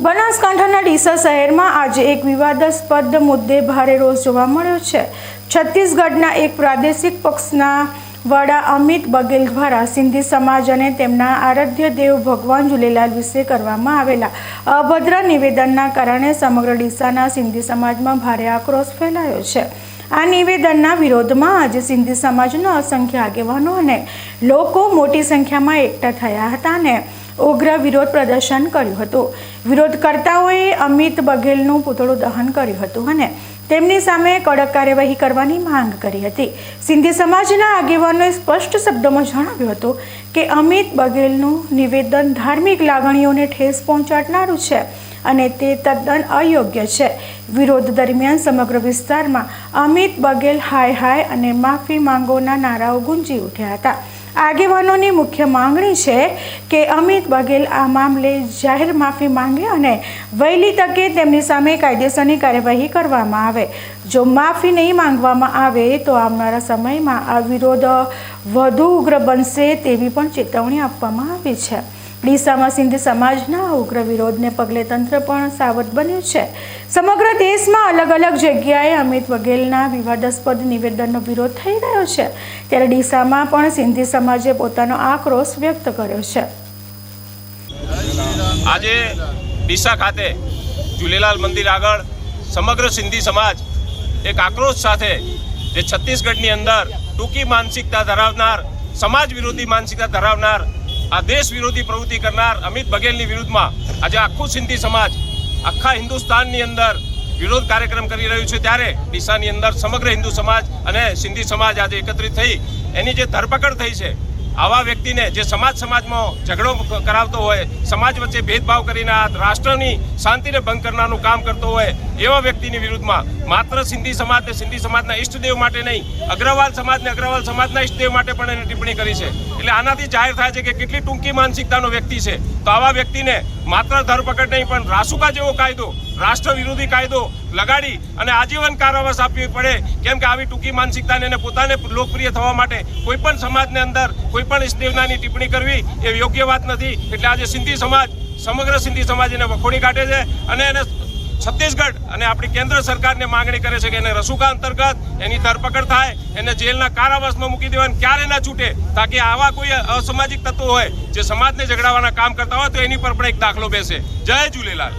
બનાસકાંઠાના ડીસા શહેરમાં આજે એક વિવાદાસ્પદ મુદ્દે ભારે રોષ જોવા મળ્યો છે. છત્તીસગઢના એક પ્રાદેશિક પક્ષના વડા અમિત બગેલ દ્વારા સિંધી સમાજ અને તેમના આરાધ્ય દેવ ભગવાન ઝૂલેલાલ વિશે કરવામાં આવેલા અભદ્ર નિવેદનના કારણે સમગ્ર ડીસાના સિંધી સમાજમાં ભારે આક્રોશ ફેલાયો છે. આ નિવેદનના વિરોધમાં આજે સિંધી સમાજના અસંખ્ય આગેવાનો અને લોકો મોટી સંખ્યામાં એકઠા થયા હતા અને ઉગ્ર વિરોધ પ્રદર્શન કર્યું હતું. વિરોધકર્તાઓએ અમિત બઘેલનું પૂતળું દહન કર્યું હતું અને તેમની સામે કડક કાર્યવાહી કરવાની માંગ કરી હતી. સિંધી સમાજના આગેવાનોએ સ્પષ્ટ શબ્દોમાં જણાવ્યું હતું કે અમિત બઘેલનું નિવેદન ધાર્મિક લાગણીઓને ઠેસ પહોંચાડનારું છે અને તે તદ્દન અયોગ્ય છે. વિરોધ દરમિયાન સમગ્ર વિસ્તારમાં અમિત બઘેલ હાય હાય અને માફી માંગોના નારાઓ ગુંજી ઉઠ્યા હતા. આગેવાનોની મુખ્ય માંગણી છે કે અમિત બઘેલ આ મામલે જાહેર માફી માંગે અને વહેલી તકે તેમની સામે કાયદેસરની કાર્યવાહી કરવામાં આવે. જો માફી નહીં માંગવામાં આવે તો આવનારા સમયમાં આ વિરોધ વધુ ઉગ્ર બનશે તેવી પણ ચેતવણી આપવામાં આવી છે. ડીસામાં સિંધી સમાજના ઉગ્ર વિરોધને પગલે તંત્ર પણ સાવધ બન્યું છે. સમગ્ર દેશમાં અલગ અલગ જગ્યાએ અમિત વઘેલના વિવાદાસ્પદ નિવેદનનો વિરોધ થઈ રહ્યો છે. ત્યારે ડીસામાં પણ સિંધી સમાજે પોતાનો આક્રોશ વ્યક્ત કર્યો છે. આજે ડીસા ખાતે ઝૂલેલાલ મંદિર આગળ સમગ્ર સિંધી સમાજ એક આક્રોશ સાથે જે છત્તીસગઢની અંદર ટૂંકી માનસિકતા ધરાવનાર, સમાજ વિરોધી માનસિકતા ધરાવનાર આ દેશ વિરોધી પ્રવૃત્તિ કરનાર અમિત બઘેલની વિરુદ્ધમાં આજે આખું સિંધી સમાજ, આખા હિન્દુસ્તાનની અંદર વિરોધ કાર્યક્રમ કરી રહ્યું છે. ત્યારે ડીસાની અંદર સમગ્ર હિન્દુ સમાજ અને સિંધી સમાજ આજે એકત્રિત થઈ એની જે ધરપકડ થઈ છે આવા વ્યક્તિને જે સમાજ સમાજમાં ઝઘડો કરાવતો હોય, સમાજ વચ્ચે ભેદભાવ કરીને આ રાષ્ટ્રની શાંતિને ભંગ કરનારનું કામ કરતો હોય, એવા વ્યક્તિની વિરુદ્ધમાં માત્ર સિંધી સમાજ ને સિંધી સમાજના ઈષ્ટદેવ માટે નહીં, અગ્રવાલ સમાજને અગ્રવાલ સમાજના ઈષ્ટદેવ માટે પણ એને ટિપ્પણી કરી છે. એટલે આનાથી જાહેર થાય છે કે કેટલી ટૂંકી માનસિકતાનો વ્યક્તિ છે. તો આવા વ્યક્તિને માત્ર ધરપકડ નહીં, પણ રાસુકા જેવો કાયદો, રાષ્ટ્ર વિરોધી કાયદો લગાડી અને આજીવન કારાવાસ આપવી પડે, કેમ કે આવી ટૂંકી માનસિકતાને એને પોતાને લોકપ્રિય થવા માટે કોઈ પણ સમાજને અંદર કોઈ પણ ઇષ્ટદેવનાની ટિપ્પણી કરવી એ યોગ્ય વાત નથી. એટલે આજે સિંધી સમાજ, સમગ્ર સિંધી સમાજ એને વખોડી કાઢે છે અને એને છત્તીસગઢ અને આપણી કેન્દ્ર સરકારને માંગણી કરે છે કે એને રસુકા અંતર્ગત એની ધરપકડ થાય, એને જેલના કારાવાસમાં મૂકી દેવાનું ક્યારે ના છૂટે, તાકી આવા કોઈ અસામાજિક તત્વો હોય જે સમાજને ઝઘડાવાના કામ કરતા હોય તો એની પર પણ એક દાખલો બેસે. જય ઝૂલેલાલ